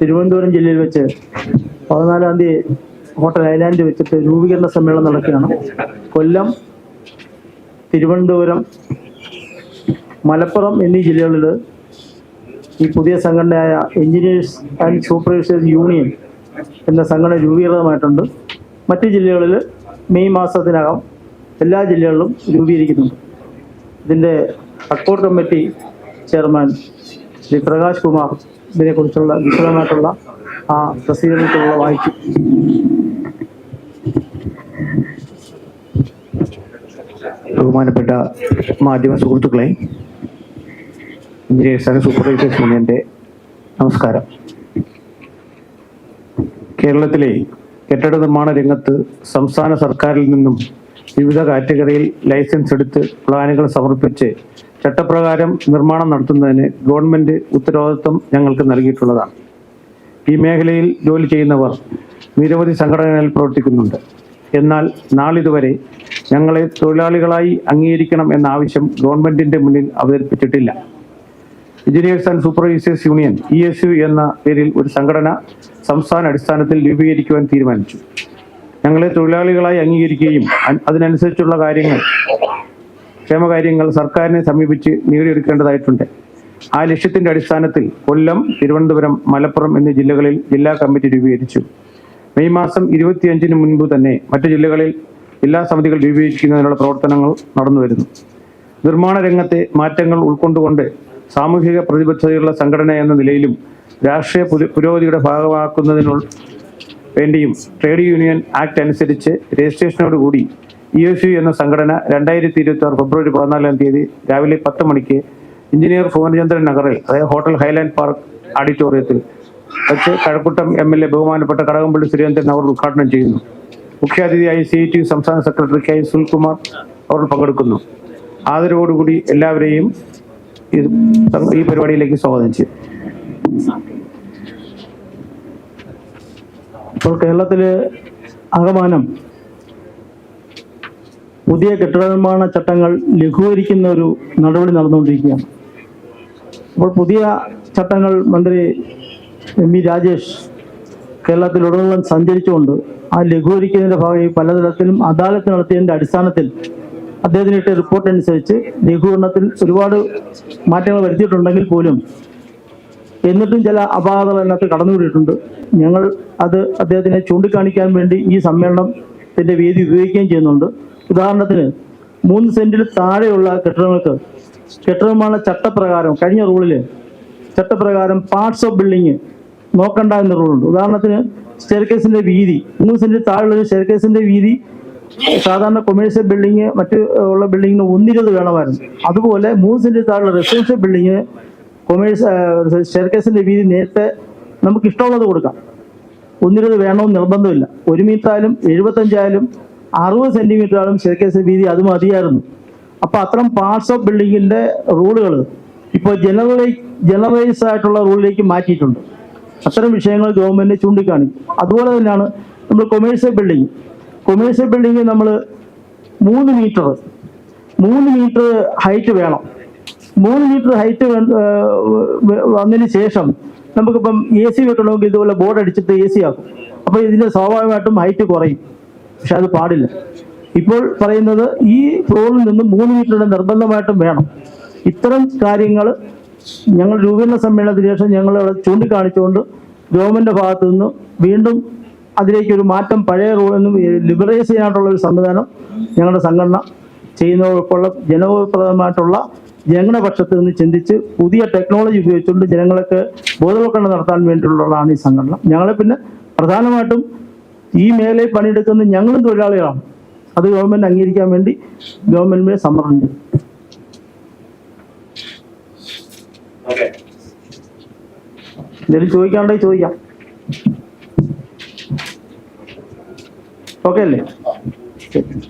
തിരുവനന്തപുരം ജില്ലയിൽ വെച്ച് പതിനാലാം തീയതി ഹോട്ടൽ ഐലാൻഡ് വെച്ചിട്ട് രൂപീകരണ സമ്മേളനം നടക്കുകയാണ്. കൊല്ലം തിരുവനന്തപുരം മലപ്പുറം എന്നീ ജില്ലകളിൽ ഈ പുതിയ സംഘടനയായ എഞ്ചിനീയേഴ്സ് ആൻഡ് സൂപ്പർവൈസേഴ്സ് യൂണിയൻ എന്ന സംഘടന രൂപീകൃതമായിട്ടുണ്ട്. മറ്റ് ജില്ലകളിൽ മെയ് മാസത്തിനകം എല്ലാ ജില്ലകളിലും രൂപീകരിക്കുന്നുണ്ട്. ഇതിന്റെ അക്കോർ കമ്മിറ്റി ചെയർമാൻ ശ്രീ പ്രകാശ് കുമാർ ഇതിനെക്കുറിച്ചുള്ള വിശദമായിട്ടുള്ള ആ പ്രസിദ്ധീകരണത്തിലുള്ള വായിച്ചു ബഹുമാനപ്പെട്ട മാധ്യമ സുഹൃത്തുക്കളെ ഇന്ത്യ ആൻഡ് സൂപ്പർവൈസേഴ്സ് യൂണിയന്റെ നമസ്കാരം. കേരളത്തിലെ കെട്ടിട നിർമ്മാണ രംഗത്ത് സംസ്ഥാന സർക്കാരിൽ നിന്നും വിവിധ കാറ്റഗറിയിൽ ലൈസൻസ് എടുത്ത് പ്ലാനുകൾ സമർപ്പിച്ച് ചട്ടപ്രകാരം നിർമ്മാണം നടത്തുന്നതിന് ഗവൺമെന്റ് ഉത്തരവാദിത്വം ഞങ്ങൾക്ക് നൽകിയിട്ടുള്ളതാണ്. ഈ മേഖലയിൽ ജോലി ചെയ്യുന്നവർ നിരവധി സംഘടനകളിൽ പ്രവർത്തിക്കുന്നുണ്ട്. എന്നാൽ നാളിതുവരെ ഞങ്ങളെ തൊഴിലാളികളായി അംഗീകരിക്കണം എന്ന ആവശ്യം ഗവൺമെന്റിന്റെ മുന്നിൽ അവതരിപ്പിച്ചിട്ടില്ല. Engineers and supervisors union E S U എന്ന പേരിൽ ഒരു സംഘടന സംസ്ഥാന അടിസ്ഥാനത്തിൽ രൂപീകരിക്കുവാൻ തീരുമാനിച്ചു. ഞങ്ങളെ തൊഴിലാളികളായി അംഗീകരിക്കുകയും അതിനനുസരിച്ചുള്ള കാര്യങ്ങൾ ക്ഷേമകാര്യങ്ങൾ സർക്കാരിനെ സമീപിച്ച് നേടിയെടുക്കേണ്ടതായിട്ടുണ്ട്. ആ ലക്ഷ്യത്തിന്റെ അടിസ്ഥാനത്തിൽ കൊല്ലം തിരുവനന്തപുരം മലപ്പുറം എന്നീ ജില്ലകളിൽ ജില്ലാ കമ്മിറ്റി രൂപീകരിച്ചു. മെയ് മാസം ഇരുപത്തിയഞ്ചിന് മുൻപ് തന്നെ മറ്റു ജില്ലകളിൽ ജില്ലാ സമിതികൾ രൂപീകരിക്കുന്നതിനുള്ള പ്രവർത്തനങ്ങൾ നടന്നുവരുന്നു നിർമ്മാണ രംഗത്തെ മാറ്റങ്ങൾ ഉൾക്കൊണ്ടുകൊണ്ട് സാമൂഹിക പ്രതിബദ്ധതയുള്ള സംഘടന എന്ന നിലയിലും രാഷ്ട്രീയ പുരോഗതിയുടെ ഭാഗമാക്കുന്നതിനുള്ള വേണ്ടിയും ട്രേഡ് യൂണിയൻ ആക്ട് അനുസരിച്ച് രജിസ്ട്രേഷനോടുകൂടി ഇ എസ് യു എന്ന സംഘടന രണ്ടായിരത്തി ഇരുപത്തി ആറ് ഫെബ്രുവരി പതിനാലാം തീയതി രാവിലെ പത്ത് മണിക്ക് എഞ്ചിനീയർ ഭുവനചന്ദ്രൻ നഗറിൽ അതായത് ഹോട്ടൽ ഹൈലാൻഡ് പാർക്ക് ഓഡിറ്റോറിയത്തിൽ വെച്ച് കഴക്കൂട്ടം എം എൽ എ ബഹുമാനപ്പെട്ട കടകംപള്ളി സുരേന്ദ്രൻ അവർ ഉദ്ഘാടനം ചെയ്യുന്നു. മുഖ്യാതിഥിയായി സി ടി സംസ്ഥാന സെക്രട്ടറി കെ സുൽകുമാർ അവർ പങ്കെടുക്കുന്നു. ആദരവോടുകൂടി എല്ലാവരെയും ഈ പരിപാടിയിലേക്ക് സ്വാഗതം ചെയ്യും. ഇപ്പോൾ കേരളത്തിലെ ആകമാനം പുതിയ കെട്ടിട നിർമ്മാണ ചട്ടങ്ങൾ ലഘൂകരിക്കുന്ന ഒരു നടപടി നടന്നുകൊണ്ടിരിക്കുകയാണ്. അപ്പോൾ പുതിയ ചട്ടങ്ങൾ മന്ത്രി എം വി രാജേഷ് കേരളത്തിലുടനീളം സഞ്ചരിച്ചുകൊണ്ട് ആ ലഘൂകരിക്കുന്നതിന്റെ ഭാഗമായി പലതരത്തിലും അദാലത്ത് നടത്തിയതിന്റെ അടിസ്ഥാനത്തിൽ അദ്ദേഹത്തിന് ഇട്ട റിപ്പോർട്ട് അനുസരിച്ച് ലഘൂകരണത്തിൽ ഒരുപാട് മാറ്റങ്ങൾ വരുത്തിയിട്ടുണ്ടെങ്കിൽ പോലും എന്നിട്ടും ചില അപാകതകൾ അതിനകത്ത് കടന്നുകൂടിയിട്ടുണ്ട്. ഞങ്ങൾ അത് അദ്ദേഹത്തിനെ ചൂണ്ടിക്കാണിക്കാൻ വേണ്ടി ഈ സമ്മേളനത്തിന്റെ വേദി ഉപയോഗിക്കുകയും ചെയ്യുന്നുണ്ട്. ഉദാഹരണത്തിന് മൂന്ന് സെന്റിൽ താഴെയുള്ള കെട്ടിടങ്ങൾക്ക് കെട്ടിടമാണ് ചട്ടപ്രകാരം കഴിഞ്ഞ റൂളിൽ ചട്ടപ്രകാരം പാർട്സ് ഓഫ് ബിൽഡിങ് നോക്കണ്ട എന്ന റൂളുണ്ട് ഉദാഹരണത്തിന് സ്റ്റെയർകേസിന്റെ വീതി. മൂന്ന് സെന്റിൽ താഴെയുള്ള സ്റ്റെയർകേസിന്റെ വീതി സാധാരണ കൊമേഴ്സ്യൽ ബിൽഡിങ് മറ്റ് ഉള്ള ബിൽഡിങ്ങിന് ഒന്നിരുത് വേണമായിരുന്നു. അതുപോലെ മൂന്ന് സെന്റിൽ താഴെയുള്ള റെസിഡൻഷ്യൽ ബിൽഡിങ് കൊമേഴ്സ് സ്റ്റെയർകേസിന്റെ വീതി നേരത്തെ നമുക്ക് ഇഷ്ടമുള്ളത് കൊടുക്കാം. ഒന്നിരുത് വേണമെന്ന് നിർബന്ധമില്ല. ഒരു മീറ്റർ ആയാലും എഴുപത്തഞ്ചായാലും അറുപത് ആയാലും സ്റ്റെയർകേസ് വീതി അത് മതിയായിരുന്നു. അപ്പൊ അത്തരം പാർട്സ് ഓഫ് ബിൽഡിങ്ങിന്റെ റൂളുകൾ ഇപ്പോൾ ജനറലൈ ജനറലൈസ് ആയിട്ടുള്ള റൂളിലേക്ക് മാറ്റിയിട്ടുണ്ട്. അത്തരം വിഷയങ്ങൾ ഗവൺമെന്റ് ചൂണ്ടിക്കാണിക്കും അതുപോലെ തന്നെയാണ് നമ്മൾ കൊമേഴ്സ്യൽ ബിൽഡിംഗ് കൊമേഴ്സ്യൽ ബിൽഡിംഗ് നമ്മൾ മൂന്ന് മീറ്റർ മൂന്ന് മീറ്റർ ഹൈറ്റ് വേണം. മൂന്ന് മീറ്റർ ഹൈറ്റ് വന്നതിന് ശേഷം നമുക്കിപ്പം എ സി വെക്കണമെങ്കിൽ ഇതുപോലെ ബോർഡ് അടിച്ചിട്ട് എ സി ആക്കും. അപ്പോൾ ഇതിന്റെ സ്വാഭാവികമായിട്ടും ഹൈറ്റ് കുറയും. പക്ഷെ അത് പാടില്ല. ഇപ്പോൾ പറയുന്നത് ഈ ഫ്ലോറിൽ നിന്ന് മൂന്ന് മീറ്ററുടെ നിർബന്ധമായിട്ടും വേണം. ഇത്തരം കാര്യങ്ങൾ ഞങ്ങൾ രൂപീകരണ സമ്മേളനത്തിന് ശേഷം ഞങ്ങൾ അവിടെ ചൂണ്ടിക്കാണിച്ചുകൊണ്ട് ഗവൺമെന്റ് ഭാഗത്തു നിന്ന് വീണ്ടും അതിലേക്ക് ഒരു മാറ്റം പഴയ റൂളിൽ നിന്നും ലിബറൈസ് ചെയ്യാനായിട്ടുള്ള ഒരു സംവിധാനം ഞങ്ങളുടെ സംഘടന ചെയ്യുന്നവർക്കുള്ള ജനങ്ങളുടെ പക്ഷത്ത് നിന്ന് ചിന്തിച്ച് പുതിയ ടെക്നോളജി ഉപയോഗിച്ചുകൊണ്ട് ജനങ്ങൾക്ക് ബോധവൽക്കരണം നടത്താൻ വേണ്ടിയിട്ടുള്ളതാണ് ഈ സംഘടന. ഞങ്ങളെ പിന്നെ പ്രധാനമായിട്ടും ഈ മേഖലയിൽ പണിയെടുക്കുന്ന ഞങ്ങളും തൊഴിലാളികളാണ്. അത് ഗവൺമെന്റ് അംഗീകരിക്കാൻ വേണ്ടി ഗവൺമെന്റിനെ സമ്മർദ്ദം എന്തെങ്കിലും ചോദിക്കാണ്ടെങ്കിൽ ചോദിക്കാം. ഓക്കെ അല്ലേ? ശരി.